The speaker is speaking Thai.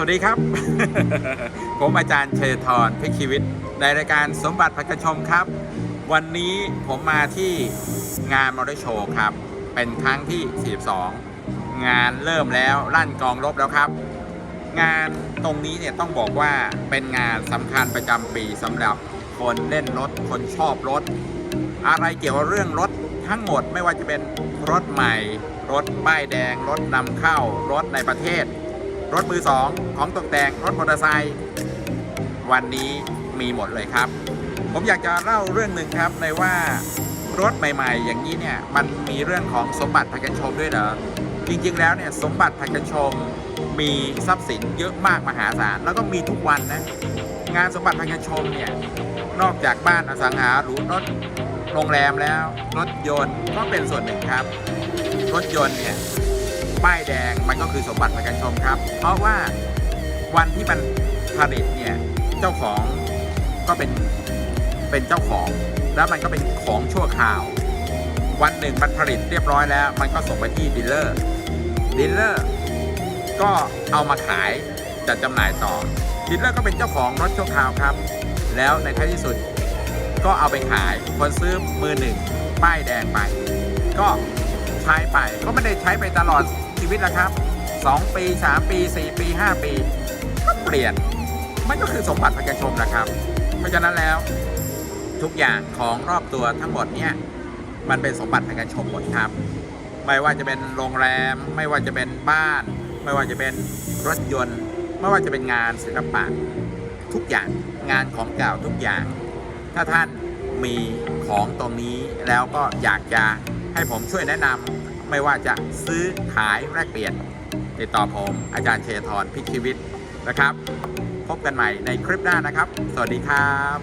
วัสดีครับ ผมอาจารย์เชยทรพิชีวิต ในรายการสมบัติพักชมครับ วันนี้ผมมาที่งานมอเตอร์โชว์ครับ เป็นครั้งที่ 42 งานเริ่มแล้วลั่นกองรบแล้วครับ งานตรงนี้เนี่ยต้องบอกว่าเป็นงานสำคัญประจำปีสำหรับคนเล่นรถ คนชอบรถ อะไรเกี่ยวกับเรื่องรถทั้งหมดไม่ว่าจะเป็นรถใหม่ รถป้ายแดง รถนำเข้ารถในประเทศ รถมือสองของตกแต่งรถมอเตอร์ไซค์วันนี้มีหมดเลยครับ ผมอยากจะเล่าเรื่องหนึ่งครับในว่ารถใหม่ ๆ อย่างนี้เนี่ยมันมีเรื่องของสมบัติพากันชมด้วยเหรอจริง ๆ แล้วเนี่ยสมบัติพากันชม มีทรัพย์สินเยอะมากมหาศาลแล้วก็มีทุกวันนะงานสมบัติพากันชมเนี่ยนอกจากบ้านอสังหาหรือรถโรงแรมแล้ว รถยนต์ก็เป็นส่วนหนึ่งครับ รถยนต์เนี่ย ป้ายแดงมันก็คือสมบัติประกันชมครับ เพราะว่าวันที่มันผลิตเนี่ยเจ้าของก็เป็นเป็นเจ้าของ แล้วมันก็เป็นของชั่วคราว วันหนึ่งมันผลิตเรียบร้อยแล้ว มันก็ส่งไปที่ดีลเลอร์ดีลเลอร์ก็เอามาขายจัดจำหน่ายต่อดีลเลอร์ก็เป็นเจ้าของรถชั่วคราวครับ แล้วในท้ายที่สุดก็เอาไปขายคนซื้อมือหนึ่งป้ายแดงไป ก็ใช้ไปก็ไม่ได้ใช้ไปตลอด วิตล้วครับ 2 ปี 3 ปี 4 ปี 5 ปี ก็เปลี่ยน มันก็คือสมบัติประกันชมนะครับ เพราะฉะนั้นแล้วทุกอย่างของรอบตัวทั้งหมดเนี่ยมันเป็นสมบัติประกันชมหมดครับ ไม่ว่าจะเป็นโรงแรม ไม่ว่าจะเป็นบ้าน ไม่ว่าจะเป็นรถยนต์ ไม่ว่าจะเป็นงานศิลปะทุกอย่างงานของเก่าทุกอย่าง ถ้าท่านมีของตรงนี้แล้วก็อยากจะให้ผมช่วยแนะนำ ไม่ว่าจะซื้อขายแลกเปลี่ยน ติดต่อผมอาจารย์เชยทรพิชีวิตนะครับ พบกันใหม่ในคลิปหน้านะครับ สวัสดีครับ